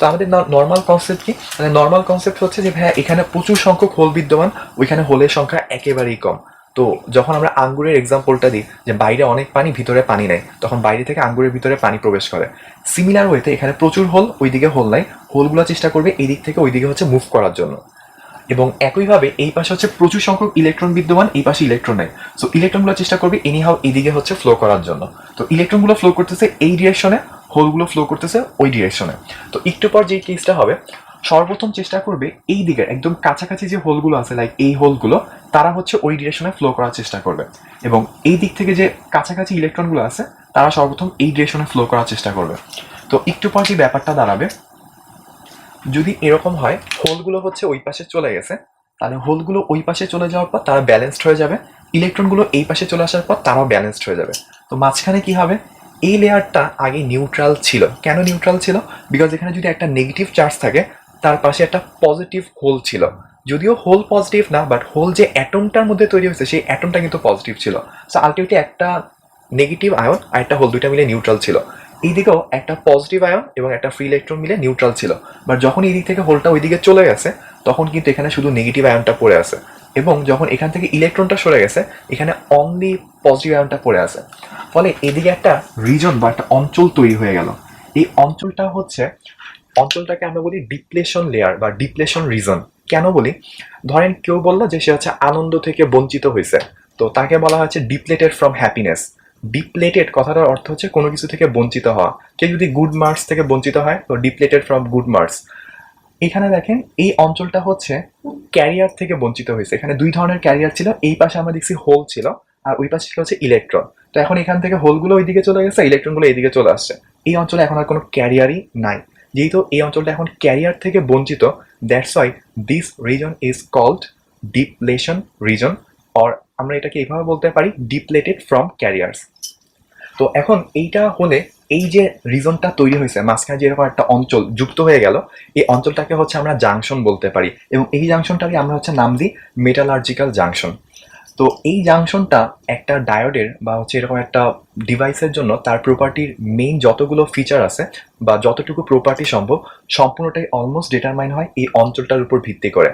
তো আমাদের normal concept কি? মানে নর্মাল কনসেপ্ট হচ্ছে যে ভাইয়া এখানে প্রচুর সংখ্যক হোল বিদ্যমান, ওইখানে হোলের সংখ্যা একেবারেই কম। তো যখন আমরা আঙ্গুরের এক্সাম্পলটা দিই, যে বাইরে অনেক পানি, ভিতরে পানি নাই, তখন বাইরে থেকে আঙ্গুরের ভিতরে পানি প্রবেশ করে। সিমিলার ওয়েতে এখানে প্রচুর হোল ওইদিকে হোল নাই। হোলগুলো চেষ্টা করবে এই দিক থেকে ওইদিকে হচ্ছে মুভ করার জন্য। এবং একইভাবে এই পাশে হচ্ছে প্রচুর সংখ্যক ইলেকট্রন বিদ্যমান, এই পাশে ইলেকট্রন নেই। সো ইলেকট্রনগুলো চেষ্টা করবে এনিহাও এইদিকে হচ্ছে ফ্লো করার জন্য। তো ইলেকট্রনগুলো ফ্লো করতেছে এই ডিরেকশনে হোলগুলো ফ্লো করতেছে ওই ডিরেকশনে তো একটু পর যে কেসটা হবে, সর্বপ্রথম চেষ্টা করবে এই দিকের একদম কাছাকাছি যে হোলগুলো আছে লাইক এই হোলগুলো তারা হচ্ছে ওই ডিরেকশনে ফ্লো করার চেষ্টা করবে। এবং এই দিক থেকে যে কাছাকাছি ইলেকট্রনগুলো আছে, তারা সর্বপ্রথম এই ডিরেকশনে ফ্লো করার চেষ্টা করবে। তো একটু পর যে ব্যাপারটা দাঁড়াবে, যদি এরকম হয় হোলগুলো হচ্ছে ওই পাশে চলে গেছে, তাহলে হোলগুলো ওই পাশে চলে যাওয়ার পর তারা ব্যালেন্সড হয়ে যাবে ইলেকট্রনগুলো এই পাশে চলে আসার পর তারাও ব্যালেন্সড হয়ে যাবে। তো মাঝখানে কি হবে? এই লেয়ারটা আগে নিউট্রাল ছিল। কেন নিউট্রাল ছিল? বিকজ এখানে যদি একটা নেগেটিভ চার্জ থাকে, তার পাশে একটা পজিটিভ হোল ছিল। যদিও হোল পজিটিভ না বাট হোল যে অ্যাটমটার মধ্যে তৈরি হয়েছে, সেই অ্যাটমটা কিন্তু পজিটিভ ছিল। সো আলটিমেটলি একটা নেগেটিভ আয়ন আর একটা হোল দুইটা মিলে নিউট্রাল ছিল। এইদিকেও একটা পজিটিভ আয়ন এবং একটা ফ্রি ইলেকট্রন মিলে নিউট্রাল ছিল। বাট যখন এই দিক থেকে হোলটা ওইদিকে চলে গেছে, তখন কিন্তু এখানে শুধু নেগেটিভ আয়নটা পড়ে আছে। এবং যখন এখান থেকে ইলেকট্রনটা সরে গেছে, এখানে অনলি পজিটিভ আয়নটা পড়ে আছে। ফলে এদিকে একটা রিজন বা একটা অঞ্চল তৈরি হয়ে গেল। এই অঞ্চলটা হচ্ছে, অঞ্চলটাকে আমরা বলি ডিপ্লেশন লেয়ার বা ডিপ্লেশন রিজন কেন বলি? ধরেন কেউ বলল যে সে হচ্ছে আনন্দ থেকে বঞ্চিত হয়েছে। তো তাকে বলা হচ্ছে ডিপ্লেটেড ফ্রম হ্যাপিনেস ডিপ্লেটেড কথাটার অর্থ হচ্ছে কোনো কিছু থেকে বঞ্চিত হওয়া। কেউ যদি গুড মার্কস থেকে বঞ্চিত হয়, তো ডিপ্লেটেড ফ্রম গুড মার্কস এখানে দেখেন, এই অঞ্চলটা হচ্ছে ক্যারিয়ার থেকে বঞ্চিত হয়েছে। এখানে দুই ধরনের ক্যারিয়ার ছিল, এই পাশে আমরা দেখছি হোল ছিল, আর ওই পাশে ছিল হচ্ছে ইলেকট্রন। তো এখন এখান থেকে হোলগুলো ওইদিকে চলে গেছে, ইলেকট্রনগুলো এইদিকে চলে আসছে। এই অঞ্চলে এখন আর কোনো ক্যারিয়ারই নাই। যেহেতু এই অঞ্চলটা এখন ক্যারিয়ার থেকে বঞ্চিত that's why this region is called depletion region or আমরা এটাকে এইভাবে বলতে পারি ডিপ্লেটেড ফ্রম ক্যারিয়ার্স তো এখন এইটা হলে এই যে রিজনটা তৈরি হয়েছে, মাঝখানে যেরকম একটা অঞ্চল যুক্ত হয়ে গেল, এই অঞ্চলটাকে হচ্ছে আমরা জাংশন বলতে পারি। এবং এই জাংশনটাকে আমরা হচ্ছে নাম দিই মেটালার্জিক্যাল জাংশন তো এই জাংশনটা একটা ডায়োডের বা হচ্ছে এরকম একটা ডিভাইসের জন্য তার প্রপার্টির মেইন যতগুলো ফিচার আছে বা যতটুকু প্রপার্টি সম্ভব, সম্পূর্ণটাই অলমোস্ট ডিটারমাইন হয় এই অঞ্চলটার উপর ভিত্তি করে।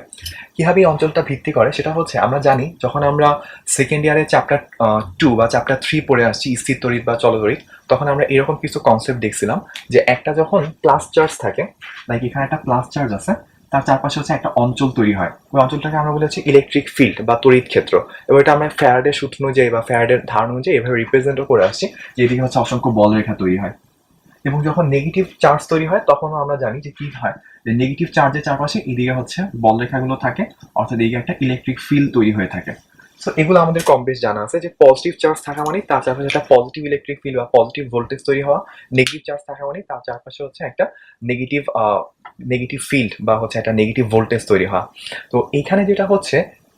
কীভাবে এই অঞ্চলটা ভিত্তি করে? সেটা হচ্ছে আমরা জানি, যখন আমরা সেকেন্ড ইয়ারে চ্যাপ্টার টু বা চ্যাপ্টার থ্রি পড়ে আসছি, স্থির তড়িৎ বা চলতড়িৎ, তখন আমরা এরকম কিছু কনসেপ্ট দেখছিলাম যে একটা যখন প্লাস চার্জ থাকে লাইক এখানে একটা প্লাস চার্জ আছে তার চারপাশে হচ্ছে একটা অঞ্চল তৈরি হয়। ওই অঞ্চলটাকে আমরা বলেছি ইলেকট্রিক ফিল্ড বা তড়িৎ ক্ষেত্র। এবার এটা আমরা ফ্যারাডের সূত্র অনুযায়ী বা ফ্যারাডের ধারণা অনুযায়ী এভাবে রিপ্রেজেন্টও করে আসছি, যে এদিকে হচ্ছে অসংখ্য বলরেখা তৈরি হয়। এবং যখন নেগেটিভ চার্জ তৈরি হয়, তখনও আমরা জানি যে কি হয়। যে নেগেটিভ চার্জের চারপাশে এদিকে হচ্ছে বলরেখাগুলো থাকে, অর্থাৎ এদিকে একটা ইলেকট্রিক ফিল্ড তৈরি হয়ে থাকে। সো এগুলো আমাদের কম বেশ জানা আছে যে পজিটিভ চার্জ থাকা মানে তার চারপাশে একটা পজিটিভ ইলেকট্রিক ফিল্ড বা পজিটিভ ভোল্টেজ তৈরি হওয়া। নেগেটিভ চার্জ থাকা মানে তার চারপাশে হচ্ছে একটা নেগেটিভ নেগেটিভ ফিল্ড বা হচ্ছে একটা নেগেটিভ ভোল্টেজ তৈরি হওয়া। তো এইখানে যেটা হচ্ছে,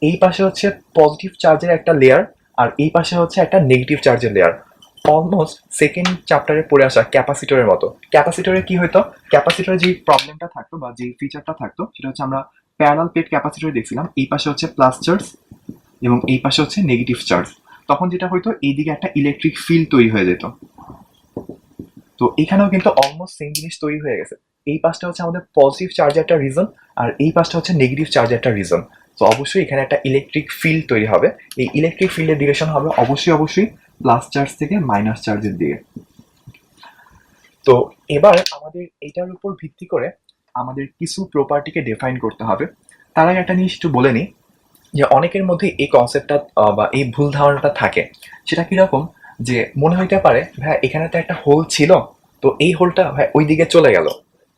এই পাশে হচ্ছে পজিটিভ চার্জের একটা লেয়ার আর এই পাশে হচ্ছে একটা নেগেটিভ চার্জের লেয়ার অলমোস্ট সেকেন্ড চ্যাপ্টারে পড়ে আসা ক্যাপাসিটরের মতো। ক্যাপাসিটরে কি হতো ক্যাপাসিটরে যে প্রবলেমটা থাকতো বা যে ফিচারটা থাকতো, সেটা হচ্ছে আমরা প্যারাল প্লেট ক্যাপাসিটরে দেখছিলাম। এই পাশে হচ্ছে প্লাস চার্জ এবং এই পাশে হচ্ছে নেগেটিভ চার্জ তখন যেটা হইতো, এইদিকে একটা ইলেকট্রিক ফিল্ড তৈরি হয়ে যেত। তো এখানেও কিন্তু অলমোস্ট সেম জিনিস তৈরি হয়ে গেছে। এই পাশটা হচ্ছে আমাদের পজিটিভ চার্জের একটা রিজন আর এই পাশটা হচ্ছে নেগেটিভ চার্জের একটা রিজন তো অবশ্যই এখানে একটা ইলেকট্রিক ফিল্ড তৈরি হবে। এই ইলেকট্রিক ফিল্ডের ডিরেকশন হবে অবশ্যই অবশ্যই প্লাস চার্জ থেকে মাইনাস চার্জের দিকে। তো এবার আমাদের এটার উপর ভিত্তি করে আমাদের কিছু প্রপার্টিকে ডিফাইন করতে হবে। তার আগে একটা জিনিস একটু বলে নিই। যে অনেকের মধ্যে এই কনসেপ্টটা বা এই ভুল ধারণাটা থাকে। সেটা কীরকম? যে মনে হইতে পারে ভাই এখানে তো একটা হোল ছিল, তো এই হোলটা ভাই ওই দিকে চলে গেল।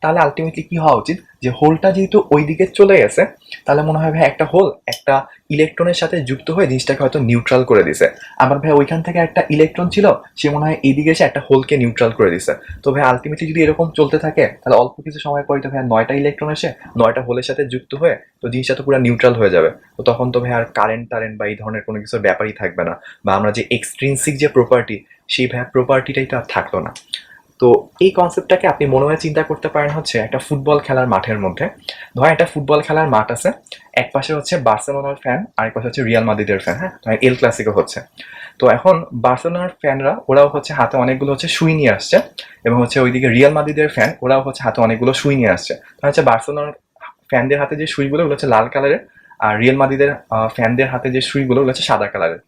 তাহলে আলটিমেটলি কি হওয়া উচিত? যে হোলটা যেহেতু ওই দিকে চলে গেছে, তাহলে মনে হয়, ভাই, একটা হোল একটা ইলেকট্রনের সাথে যুক্ত হয়ে জিনিসটাকে হয়তো নিউট্রাল করে দিছে। আমার ভাই, ওইখান থেকে একটা ইলেকট্রন ছিল, সে মনে হয় এইদিকে এসে একটা হোলকে নিউট্রাল করে দিছে। তো ভাই আলটিমেটলি যদি এরকম চলতে থাকে, তাহলে অল্প কিছু সময় পরে তো ভাই, নয়টা ইলেকট্রন এসে নয়টা হোলের সাথে যুক্ত হয়ে তো জিনিসটা তো পুরো নিউট্রাল হয়ে যাবে। তো তখন তো ভাই, আর কারেন্ট টারেন্ট বা এই ধরনের কোনো কিছুর ব্যাপারই থাকবে না। বা আমরা যে এক্সট্রিনসিক যে প্রপার্টি সেই ভাই প্রপার্টিটাই তো আর থাকল না। তো এই কনসেপ্টটাকে আপনি মনে হয় চিন্তা করতে পারেন হচ্ছে একটা ফুটবল খেলার মাঠের মধ্যে। ধরেন একটা ফুটবল খেলার মাঠ আছে, এক পাশে হচ্ছে বার্সেলোনার ফ্যান আরেক পাশে হচ্ছে রিয়াল মাদ্রিদের ফ্যান হ্যাঁ? এল ক্লাসিকো হচ্ছে। তো এখন বার্সেলোনার ফ্যানরা ওরাও হচ্ছে হাতে অনেকগুলো হচ্ছে সুই নিয়ে আসছে এবং হচ্ছে ওইদিকে রিয়াল মাদ্রিদের ফ্যান ওরাও হচ্ছে হাতে অনেকগুলো সুই নিয়ে আসছে। তো হচ্ছে বার্সেলোনার ফ্যানদের হাতে যে সুইগুলো, ওগুলো হচ্ছে লাল কালারের আর রিয়েল মাদিদের ফ্যানদের হাতে যে সুইগুলো হচ্ছে সাদা কালারের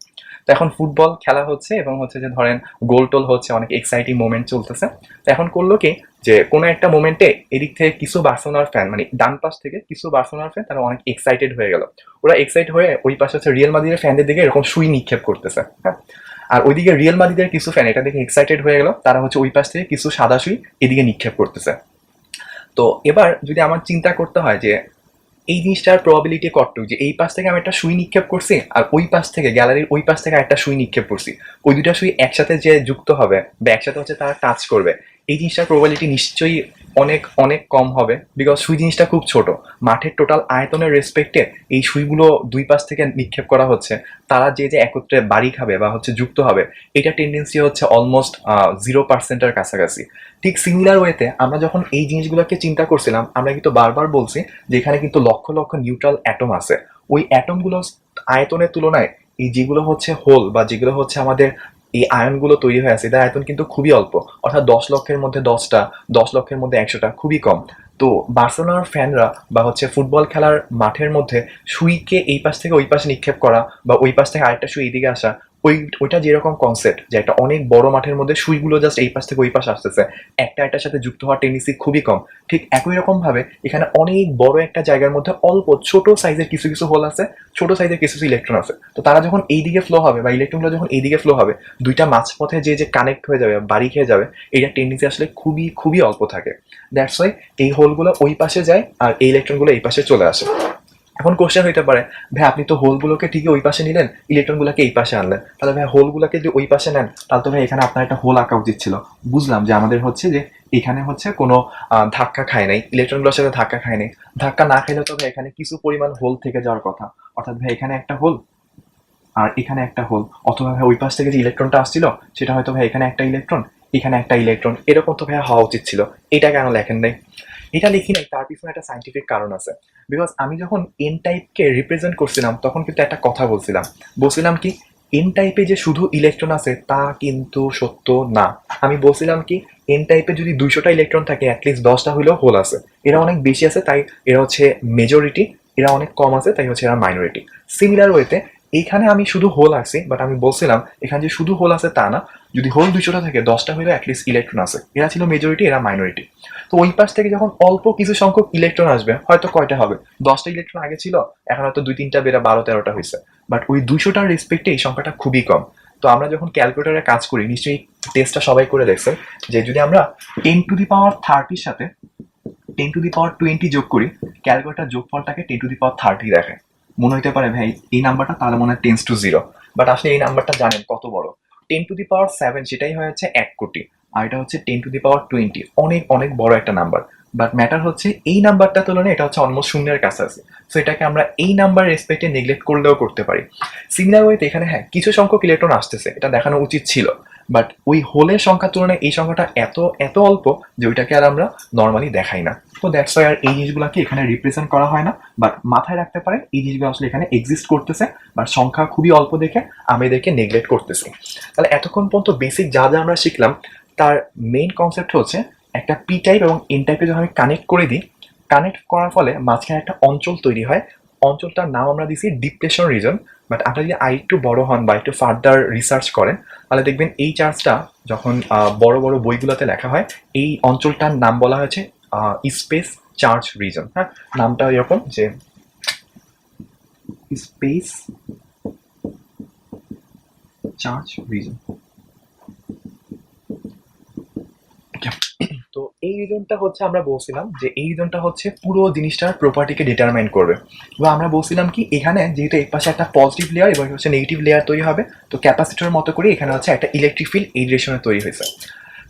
তো এখন ফুটবল খেলা হচ্ছে এবং হচ্ছে যে ধরেন গোল টোল হচ্ছে, অনেক এক্সাইটিং মোমেন্ট চলতেছে। তো এখন করল কি যে কোনো একটা মোমেন্টে এদিক থেকে কিছু বার্সেলোনার ফ্যান মানে ডান পাশ থেকে কিছু বার্সেলোনার ফ্যান তারা অনেক এক্সাইটেড হয়ে গেল। ওরা এক্সাইট হয়ে ওই পাশে হচ্ছে রিয়েল মাদিদের ফ্যানদের দিকে এরকম সুই নিক্ষেপ করতেছে হ্যাঁ? আর ওইদিকে রিয়েল মাদিদের কিছু ফ্যান এটা দেখে এক্সাইটেড হয়ে গেল, তারা হচ্ছে ওই পাশ থেকে কিছু সাদা সুই এদিকে নিক্ষেপ করতেছে। তো এবার যদি আমার চিন্তা করতে হয় যে এই জিনিসটার প্রবাবিলিটি কতটুকু যে এই পাশ থেকে আমি একটা সুই নিক্ষেপ করছি আর ওই পাশ থেকে, গ্যালারির ওই পাশ থেকে একটা সুই নিক্ষেপ করছি। ওই দুটা সুই একসাথে যে যুক্ত হবে বা একসাথে হচ্ছে তারা টাচ করবে, এই জিনিসটার প্রবাবিলিটি নিশ্চয়ই অনেক অনেক কম হবে। বিকজ সুই জিনিসটা খুব ছোট। মাঠের টোটাল আয়তনের রেসপেক্টে এই সুইগুলো দুই পাশ থেকে নিক্ষেপ করা হচ্ছে। তারা যে যে একত্রে বাড়ি খাবে বা হচ্ছে যুক্ত হবে, এটা টেন্ডেন্সি হচ্ছে অলমোস্ট জিরো পার্সেন্টের কাছাকাছি। ঠিক সিমিলার ওয়েতে আমরা যখন এই জিনিসগুলোকে চিন্তা করছিলাম, আমরা কিন্তু বারবার বলছি যে এখানে কিন্তু লক্ষ লক্ষ নিউট্রাল অ্যাটম আছে। ওই অ্যাটমগুলো আয়তনের তুলনায় এই যেগুলো হচ্ছে হোল বা যেগুলো হচ্ছে আমাদের এই আয়নগুলো তৈরি হয়ে আছে, এদের আয়তন কিন্তু খুবই অল্প। অর্থাৎ দশ লক্ষের মধ্যে দশটা, দশ লক্ষের মধ্যে একশোটা খুবই কম। তো বার্সেলোনার ফ্যানরা বা হচ্ছে ফুটবল খেলার মাঠের মধ্যে সুইকে এই পাশ থেকে ওই পাশে নিক্ষেপ করা বা ওই পাশ থেকে আরেকটা সুই এদিকে আসা ওই, ওইটা যেরকম কনসেপ্ট যে একটা অনেক বড় মাঠের মধ্যে সুইগুলো জাস্ট এই পাশ থেকে ওই পাশে আসতেছে। একটা একটার সাথে যুক্ত হওয়ার টেন্ডেন্সি খুবই কম। ঠিক একই রকম ভাবে এখানে অনেক বড় একটা জায়গার মধ্যে অল্প ছোট সাইজের কিছু কিছু হোল আছে, ছোট সাইজের কিছু কিছু ইলেকট্রন আছে। তো তারা যখন এই দিকে ফ্লো হবে বা ইলেকট্রনগুলো যখন এই দিকে ফ্লো হবে, দুইটা মাঝপথে যে যে কানেক্ট হয়ে যাবে, বাড়ি খেয়ে যাবে এটা টেন্ডেন্সি আসলে খুবই খুবই অল্প থাকে। দ্যাটস ওয়াই এই হোলগুলো ওই পাশে যায় আর এই ইলেকট্রনগুলো এই পাশে চলে আসে। এখন কোশ্চেন হইতে পারে, ভাই, আপনি তো হোলগুলোকে ঠিকই ওই পাশে নিলেন ইলেকট্রনগুলোকে এই পাশে আনলেন। তাহলে ভাই হোলগুলোকে যদি ওই পাশে নেন, তাহলে তো ভাই, এখানে আপনার একটা হোল আঁকা উচিত ছিল। বুঝলাম যে আমাদের হচ্ছে যে, এখানে হচ্ছে কোনো ধাক্কা খায় নাই ইলেকট্রনগুলোর সাথে ধাক্কা খায় নাই। ধাক্কা না খাইলে তো ভাই, এখানে কিছু পরিমাণ হোল থেকে যাওয়ার কথা। অর্থাৎ ভাই, এখানে একটা হোল আর এখানে একটা হোল অথবা ভাই, ওই পাশ থেকে যে ইলেকট্রনটা আসছিল, সেটা হয়তো ভাই, এখানে একটা ইলেকট্রন এখানে একটা ইলেকট্রন এরকম তো ভাই, হওয়া উচিত ছিল। এটা কেন লেখেন নাই? এটা লিখি নাই, তার পিছনে একটা সাইন্টিফিক কারণ আছে। বিকজ আমি যখন এন টাইপকে রিপ্রেজেন্ট করছিলাম, তখন কিন্তু একটা কথা বলছিলাম। বলছিলাম কি এন টাইপে যে শুধু ইলেকট্রন আছে, তা কিন্তু সত্য না। আমি বলছিলাম কি এন টাইপে যদি দুইশোটা ইলেকট্রন থাকে অ্যাটলিস্ট দশটা হলেও হোল আছে। এরা অনেক বেশি আছে, তাই এরা হচ্ছে মেজরিটি এরা অনেক কম আছে, তাই হচ্ছে এরা মাইনরিটি সিমিলার ওয়েতে এইখানে আমি শুধু হোল আছে বাট আমি বলছিলাম, এখানে যে শুধু হোল আছে তা না, যদি হোল দুইশোটা থাকে, দশটা হলে অ্যাটলিস্ট ইলেকট্রন আছে। এরা ছিল মেজরিটি এরা মাইনরিটি তো ওই পাশ থেকে যখন অল্প কিছু সংখ্যক ইলেকট্রন আসবে, হয়তো কয়টা হবে? দশটা ইলেকট্রন আগে ছিল, এখন হয়তো দুই তিনটা বেড়া বারো তেরোটা হয়েছে। বাট ওই দুইশোটার রেসপেক্টে এই সংখ্যাটা খুবই কম। তো আমরা যখন ক্যালকুলেটারে কাজ করি, নিশ্চয়ই টেস্টটা সবাই করে দেখছেন যে যদি আমরা টেন টু দি পাওয়ার থার্টির সাথে ten to the power twenty যোগ করি calculator যোগফলটাকে ten to the power thirty দেখায়। মনে হইতে পারে, ভাই, এই নাম্বারটা তাহলে মনে হয় টেন্স টু জিরো বাট আসলে এই নাম্বারটা জানেন কত বড়? Ten to the power seven সেটাই হচ্ছে এক কোটি, আর এটা হচ্ছে ten to the power twenty অনেক অনেক বড় একটা নাম্বার বাট ম্যাটার হচ্ছে এই নাম্বারটা তুলনায় এটা হচ্ছে অলমোস্ট শূন্যের কাছাকাছি। সো এটাকে আমরা এই নাম্বার রেসপেক্টে নেগলেক্ট করলেও করতে পারি। সিমিলার ওয়েতে এখানে হ্যাঁ কিছু সংখ্যক ইলেকট্রন আসতেছে। এটা দেখানো উচিত ছিল। বাট ওই হোলের সংখ্যার তুলনায় এই সংখ্যাটা এত এত অল্প যে ওইটাকে আর আমরা নর্মালি দেখাই না। তো দ্যাটস ওয়াই আর এই জিনিসগুলোকে এখানে রিপ্রেজেন্ট করা হয় না। বাট মাথায় রাখতে পারেন, এই জিনিসগুলো আসলে এখানে এক্সিস্ট করতেছে বাট সংখ্যা খুবই অল্প দেখে আমি এদেরকে নেগলেক্ট করতেছি। তাহলে এতক্ষণ পর্যন্ত বেসিক যা যা আমরা শিখলাম, তার মেইন কনসেপ্ট হচ্ছে একটা পি টাইপ এবং এন টাইপে যখন আমি কানেক্ট করে দিই কানেক্ট করার ফলে মাঝখানে একটা অঞ্চল তৈরি হয়। অঞ্চলটার নাম আমরা দিছি ডিপ্রেশন রিজন বাট আপনি যদি আরেকটু বড় হন বা একটু ফার্দার রিসার্চ করেন, তাহলে দেখবেন এই চার্জটা যখন বড় বড় বইগুলোতে লেখা হয়, এই অঞ্চলটার নাম বলা হয়েছে স্পেস চার্জ রিজন হ্যাঁ? নামটা এরকম যে স্পেস চার্জ রিজন তো এই রিজনটা হচ্ছে আমরা বলছিলাম যে এই রিজনটা হচ্ছে পুরো জিনিসটার প্রপার্টিকে ডিটারমাইন করবে। বা আমরা বলছিলাম কি, এখানে যেহেতু এই পাশে একটা পজিটিভ লেয়ার এবং হচ্ছে নেগেটিভ লেয়ার তৈরি হবে, তো ক্যাপাসিটরের মতো করে এখানে হচ্ছে একটা ইলেকট্রিক ফিল্ড এই ডিরেকশনে তৈরি হয়েছে।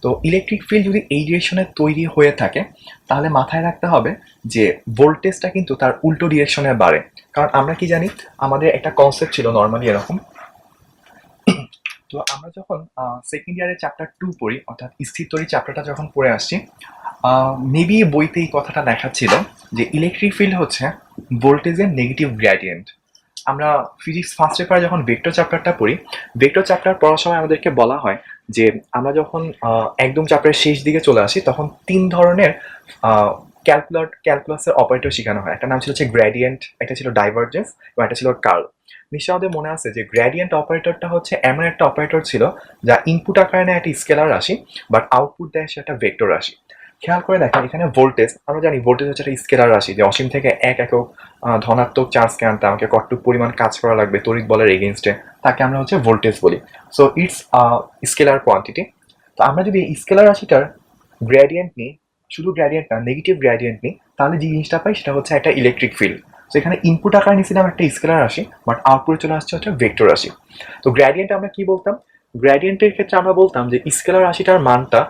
তো ইলেকট্রিক ফিল্ড যদি এই ডিরেকশনে তৈরি হয়ে থাকে, তাহলে মাথায় রাখতে হবে যে ভোল্টেজটা কিন্তু তার উল্টো ডিরেকশনে বাড়ে। কারণ আমরা কি জানি, আমাদের একটা কনসেপ্ট ছিল নর্মালি এরকম তো আমরা যখন সেকেন্ড ইয়ারের চ্যাপ্টার টু পড়ি, অর্থাৎ স্থিরতরি চ্যাপ্টারটা যখন পড়ে আসছি মেবি বইতে এই কথাটা দেখাচ্ছিল যে ইলেকট্রিক ফিল্ড হচ্ছে ভোল্টেজের নেগেটিভ গ্র্যাডিয়েন্ট আমরা ফিজিক্স ফার্স্ট পেপারে যখন ভেক্টর চ্যাপ্টারটা পড়ি ভেক্টর চ্যাপ্টার পড়ার সময় আমাদেরকে বলা হয় যে আমরা যখন একদম চ্যাপ্টারের শেষ দিকে চলে আসি, তখন তিন ধরনের ক্যালকুলার ক্যালকুলাসের অপারেটর শেখানো হয়। একটা নাম ছিল হচ্ছে গ্র্যাডিয়েন্ট একটা ছিল ডাইভারজেন্স এবং একটা ছিল কার্ল নিশ্চয় মনে আছে যে গ্র্যাডিয়েন্ট অপারেটরটা হচ্ছে এমন একটা অপারেটর ছিল যা ইনপুট আকারে নেয় একটা স্কেলার রাশি বাট আউটপুট দেয় সে একটা ভেক্টর রাশি। খেয়াল করে দেখেন, এখানে ভোল্টেজ আমরা জানি ভোল্টেজ হচ্ছে একটা স্কেলার রাশি, যে অসীম থেকে এক একক ধনাত্মক চার্জকে আনতে আমাকে কতটুক পরিমাণ কাজ করা লাগবে তড়িৎ বলের এগেনস্টে তাকে আমরা হচ্ছে ভোল্টেজ বলি। সো ইটস স্কেলার কোয়ান্টিটি তো আমরা যদি স্কেলার রাশিটার গ্র্যাডিয়েন্ট নিই শুধু গ্র্যাডিয়েন্ট না নেগেটিভ গ্র্যাডিয়েন্ট নিই, তাহলে যে জিনিসটা পাই সেটা হচ্ছে একটা ইলেকট্রিক ফিল্ড তো এখানে ইনপুট আকারে নিয়েছিলাম একটা স্কেলার রাশি বাট আউটপুটে চলে আসছে হচ্ছে ভেক্টর রাশি। তো গ্র্যাডিয়েন্ট আমরা কি বলতাম? গ্র্যাডিয়েন্টের ক্ষেত্রে আমরা বলতাম যে স্কেলার রাশিটার মানটা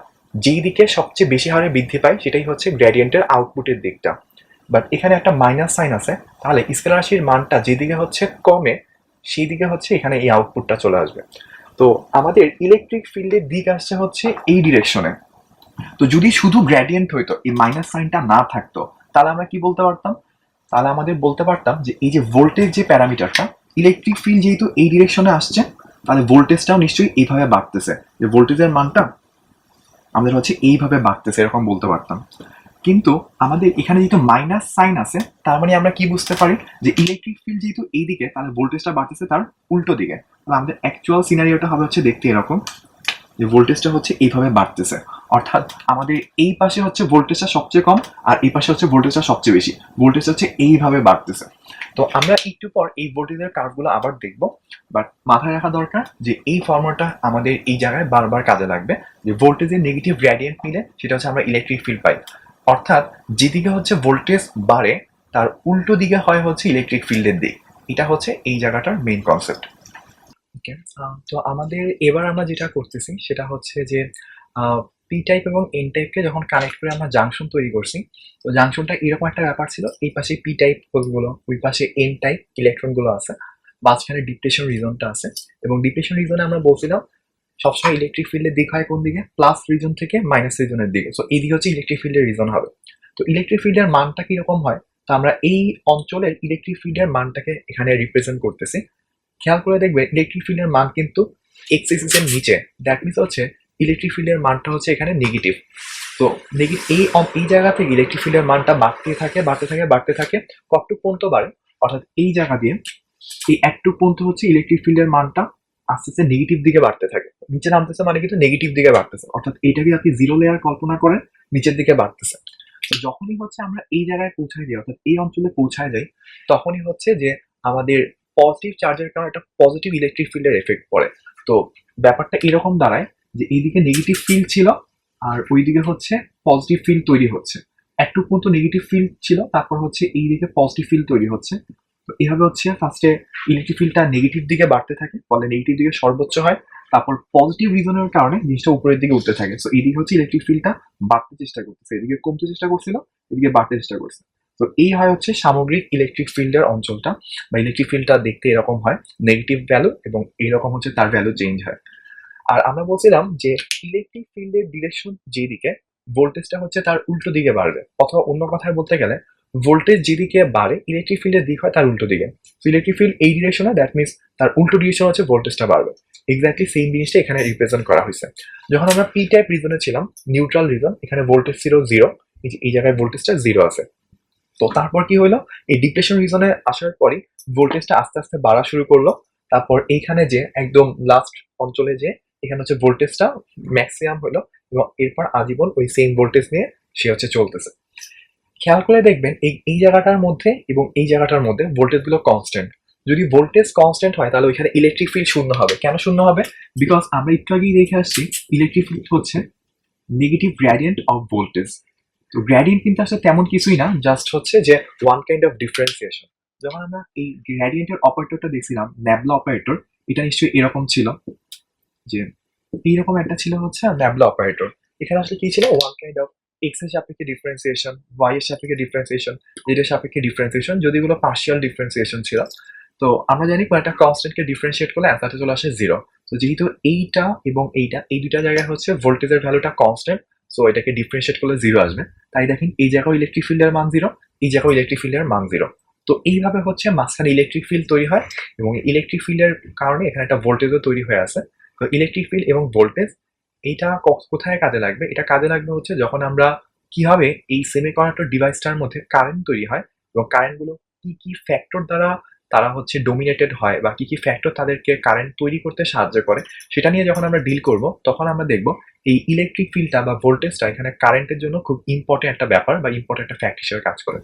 যেই দিকে সবচেয়ে বেশি হারে বৃদ্ধি পায়, সেটাই হচ্ছে গ্র্যাডিয়েন্টের আউটপুটের দিকটা। বাট এখানে একটা মাইনাস সাইন আছে, তাহলে স্কেলার রাশির মানটা যেদিকে হচ্ছে কমে, সেই দিকে হচ্ছে এখানে এই আউটপুটটা চলে আসবে। তো আমাদের ইলেকট্রিক ফিল্ডের দিক আসছে হচ্ছে এই ডিরেকশনে তো যদি শুধু গ্র্যাডিয়েন্ট হইতো, এই মাইনাস সাইনটা না থাকতো, তাহলে আমরা কি বলতে পারতাম? তাহলে আমাদের বলতে পারতাম যে এই যে ভোল্টেজ যে প্যারামিটারটা ইলেকট্রিক ফিল্ড যেহেতু এই ডিরেকশনে আসছে, তাহলে ভোল্টেজটাও নিশ্চয়ই এইভাবে বাড়তেছে। যে ভোল্টেজের মানটা আমাদের হচ্ছে এইভাবে বাড়তেছে, এরকম বলতে পারতাম। কিন্তু আমাদের এখানে যেহেতু মাইনাস সাইন আছে, তার মানে আমরা কি বুঝতে পারি? যে ইলেকট্রিক ফিল্ড যেহেতু এই দিকে তাহলে ভোল্টেজটা বাড়তেছে তার উল্টো দিকে। তাহলে আমাদের অ্যাকচুয়াল সিনারিওটা হবে হচ্ছে দেখতে এরকম। যে ভোল্টেজটা হচ্ছে এইভাবে বাড়তেছে। অর্থাৎ আমাদের এই পাশে হচ্ছে ভোল্টেজটা সবচেয়ে কম আর এই পাশে হচ্ছে ভোল্টেজটা সবচেয়ে বেশি। ভোল্টেজ হচ্ছে এইভাবে বাড়তেছে। তো আমরা একটু পর এই ভোল্টেজের কার্ভগুলো আবার দেখব। বাট মাথায় রাখা দরকার যে এই ফর্মুলাটা আমাদের এই জায়গায় বারবার কাজে লাগবে। যে ভোল্টেজের নেগেটিভ গ্র্যাডিয়েন্ট নিলে সেটা হচ্ছে আমরা ইলেকট্রিক ফিল্ড পাই। অর্থাৎ যেদিকে হচ্ছে ভোল্টেজ বাড়ে, তার উল্টো দিকে হয় হচ্ছে ইলেকট্রিক ফিল্ডের দিক। এটা হচ্ছে এই জায়গাটার মেইন কনসেপ্ট ওকে তো আমাদের এবার আমরা যেটা করতেছি সেটা হচ্ছে যে পি টাইপ এবং এন টাইপকে যখন কানেক্ট করে আমরা জাংশন তৈরি করছি, তো জাংশনটা এরকম একটা ব্যাপার ছিল, এই পাশে পি টাইপ হোলগুলো ওই পাশে এন টাইপ ইলেকট্রনগুলো আছে, মাঝখানে ডিপ্রেশন রিজনটা আছে, এবং ডিপ্রেশন রিজনে আমরা বলছিলাম, সবসময় ইলেকট্রিক ফিল্ডের দিক হয় কোন দিকে? প্লাস রিজন থেকে মাইনাস রিজনের দিকে। সো এই দিকে হচ্ছে ইলেকট্রিক ফিল্ডের রিজন হবে। তো ইলেকট্রিক ফিল্ডের মানটা কীরকম হয়? তো আমরা এই অঞ্চলের ইলেকট্রিক ফিল্ডের মানটাকে এখানে রিপ্রেজেন্ট করতেছি। খেয়াল করে দেখবে ইলেকট্রিক ফিল্ডের মান কিন্তু এক্সের নিচে। দ্যাট মিনস হচ্ছে ইলেকট্রিক ফিল্ডের মানটা হচ্ছে এখানে নেগেটিভ তো নেগেটিভ এই এই জায়গা থেকে ইলেকট্রিক ফিল্ডের মানটা বাড়তে থাকে বাড়তে থাকে বাড়তে থাকে, কতটুক পর্যন্ত বাড়ে? অর্থাৎ এই জায়গা দিয়ে এই একটুক পর্যন্ত হচ্ছে ইলেকট্রিক ফিল্ডের মানটা আস্তে আস্তে নেগেটিভ দিকে বাড়তে থাকে। নিচে নামতেছে মানে কিন্তু নেগেটিভ দিকে বাড়তেছে। অর্থাৎ এইটাকে আপনি জিরো লেয়ার কল্পনা করেন নিচের দিকে বাড়তেছে। তো যখনই হচ্ছে আমরা এই জায়গায় পৌঁছায় যাই, অর্থাৎ এই অঞ্চলে পৌঁছায় যাই, তখনই হচ্ছে যে আমাদের পজিটিভ চার্জের কারণে একটা পজিটিভ ইলেকট্রিক ফিল্ডের এফেক্ট পড়ে। তো ব্যাপারটা এরকম দাঁড়ায় যে এইদিকে নেগেটিভ ফিল্ড ছিল আর ওইদিকে হচ্ছে পজিটিভ ফিল্ড তৈরি হচ্ছে। একটু পর্যন্ত নেগেটিভ ফিল্ড ছিল, তারপর হচ্ছে এইদিকে পজিটিভ ফিল্ড তৈরি হচ্ছে। তো এভাবে হচ্ছে ফার্স্টে ইলেকট্রিক ফিল্ডটা নেগেটিভ দিকে বাড়তে থাকে, ফলে নেগেটিভ দিকে সর্বোচ্চ হয়, তারপর পজিটিভ রিজনের কারণে জিনিসটা উপরের দিকে উঠতে থাকে। তো এইদিকে হচ্ছে ইলেকট্রিক ফিল্ডটা বাড়তে চেষ্টা করতেছে এদিকে কমতে চেষ্টা করছিল এদিকে বাড়তে চেষ্টা করছে। তো এই হয় হচ্ছে সামগ্রিক ইলেকট্রিক ফিল্ডের অঞ্চলটা। বা ইলেকট্রিক ফিল্ডটা দেখতে এরকম হয় নেগেটিভ ভ্যালু এবং এইরকম হচ্ছে তার ভ্যালু চেঞ্জ হয়। আর আমরা বলছিলাম যে ইলেকট্রিক ফিল্ডের ডিরেকশন যেদিকে ভোল্টেজটা হচ্ছে তার উল্টো দিকে বাড়বে। অথবা অন্য কথায় বলতে গেলে ভোল্টেজ যেদিকে বাড়ে ইলেকট্রিক ফিল্ডের দিক হয় তার উল্টো দিকে। ইলেকট্রিক ফিল্ড এই ডিরেকশনে দ্যাট মিনস তার উল্টো ডিরেকশন হচ্ছে ভোল্টেজটা বাড়বে। এক্স্যাক্টলি সেম জিনিসটা এখানে রিপ্রেজেন্ট করা হয়েছে। যখন আমরা পি টাইপ রিজনে ছিলাম নিউট্রাল রিজন এখানে ভোল্টেজ ছিল জিরো এই জায়গায় ভোল্টেজটা জিরো আছে। তো তারপর কি হলো এই ডিপ্রেশন রিজনে আসার পরই ভোল্টেজটা আস্তে আস্তে বাড়া শুরু করল। তারপর এইখানে যে একদম লাস্ট অঞ্চলে যে এখানে হচ্ছে ভোল্টেজটা ম্যাক্সিমাম হলো এবং এরপর আজীবন ওই সেম ভোল্টেজ নিয়ে সে হচ্ছে চলতেছে। খেয়াল করে দেখবেন এই এই জায়গাটার মধ্যে এবং এই জায়গাটার মধ্যে ভোল্টেজগুলো কনস্ট্যান্ট যদি ভোল্টেজ কনস্ট্যান্ট হয় তাহলে ওইখানে ইলেকট্রিক ফিল্ড শূন্য হবে। কেন শূন্য হবে? বিকজ আমরা একটু আগেই দেখে আসছি ইলেকট্রিক ফিল্ড হচ্ছে নেগেটিভ গ্র্যাডিয়েন্ট অফ ভোল্টেজ তো গ্র্যাডিয়েন্ট কিন্তু আসলে তেমন কিছুই না জাস্ট হচ্ছে যে ওয়ান কাইন্ড অফ ডিফারেন্সিয়েশন যখন আমরা এই গ্র্যাডিয়েন্টের অপারেটরটা দেখছিলাম ন্যাবলা অপারেটর এটা নিশ্চয়ই এরকম ছিল যে এইরকম একটা ছিল হচ্ছে ন্যাবলা অপারেটর এখানে আসলে কি ছিল? ওয়ান কাইন্ড অফ এক্সের সাপেক্ষে ডিফারেন্সিয়েশন ওয়াই এর সাপেক্ষে ডিফারেন্সিয়েশন এর সাপেক্ষে ডিফারেন্সিয়েশন যদি এগুলো পার্শিয়াল ডিফারেন্সিয়েশন ছিল। তো আমরা জানি কোনো একটা কনস্ট্যান্টকে ডিফারেন্সিয়েট করলে অ্যান্সারটা চলে আসে জিরো তো যেহেতু এইটা এবং এইটা, এই দুটা জায়গায় হচ্ছে ভোল্টেজের ভ্যালুটা কনস্ট্যান্ট সো এটাকে ডিফারেন্সিয়েট করলে জিরো আসবে। তাই দেখেন, এই জায়গায় ইলেকট্রিক ফিল্ডের মান জিরো এই জায়গায় ইলেকট্রিক ফিল্ডের মান জিরো তো এইভাবে হচ্ছে মাঝখানে ইলেকট্রিক ফিল্ড তৈরি হয় এবং ইলেকট্রিক ফিল্ডের কারণে এখানে একটা ভোল্টেজও তৈরি হয়ে আছে। তো ইলেকট্রিক ফিল্ড এবং ভোল্টেজ এইটা কোথায় কাজে লাগবে? এটা কাজে লাগবে হচ্ছে যখন আমরা কীভাবে এই সেমিকন্ডাক্টর ডিভাইসটার মধ্যে কারেন্ট তৈরি হয় এবং কারেন্টগুলো কি কি ফ্যাক্টর দ্বারা তারা হচ্ছে ডোমিনেটেড হয় বা কি কি ফ্যাক্টর তাদেরকে কারেন্ট তৈরি করতে সাহায্য করে, সেটা নিয়ে যখন আমরা ডিল করব, তখন আমরা দেখব এই ইলেকট্রিক ফিল্ডটা বা ভোল্টেজটা এখানে কারেন্টের জন্য খুব ইম্পর্টেন্ট একটা ব্যাপার বা ইম্পর্টেন্ট একটা ফ্যাক্ট হিসেবে কাজ করে।